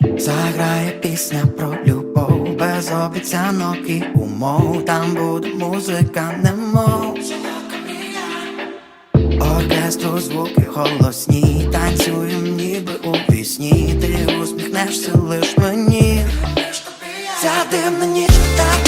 Заграє пісня про любов, без обіцянок і умов. Там буде музика, немов. Оркестру звуки голосні, танцюєм ніби у пісні. Ти усміхнешся лиш мені. Ця дивна ніч така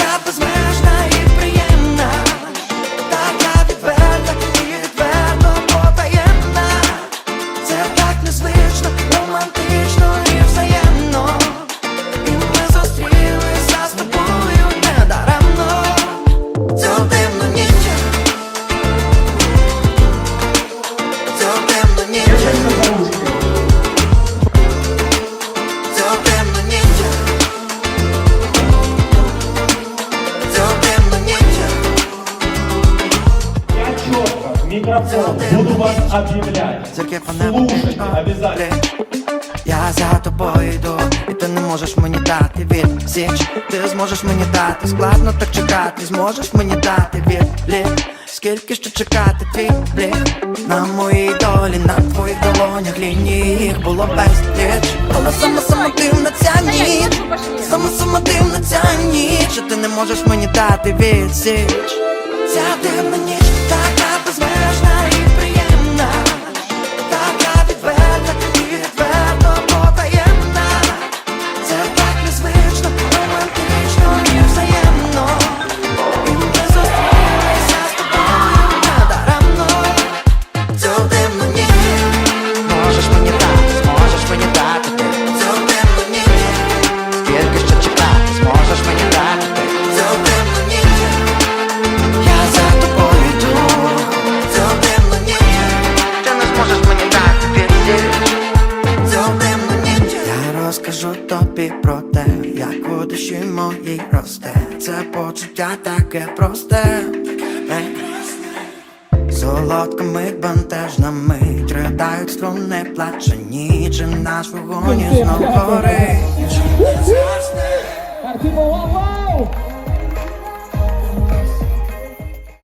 микрофон буду вас объявлять. Слушайте обязательно. Я за тобою йду, і ти не можеш мені дати відсіч. Ти зможеш мені дати, складно так чекати, зможеш мені дати відлік? Скільки ще чекати твій блік? На моїй долі, на твоїх долонях лінії їх було безліч. Але сама сама дивна ця ніч. Сама сама дивна ця ніч. І ти не можеш мені дати відсіч. Ця дивна розкажу тобі про те, як у душі моїй росте Це почуття таке просте Ей. Солодка мить, бентежна мить Ридають струни, плаче ніч І наш вогонь знов горить!